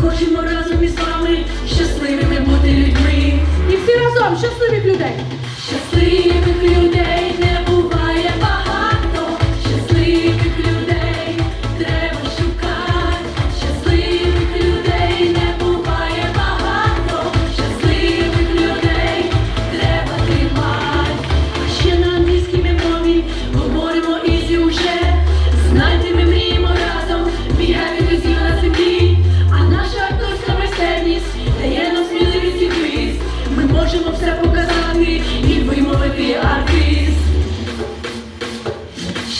хочемо разом із вами щасливими бути людьми. І всі разом щасливих людей. Щасливі.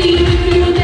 Thank you.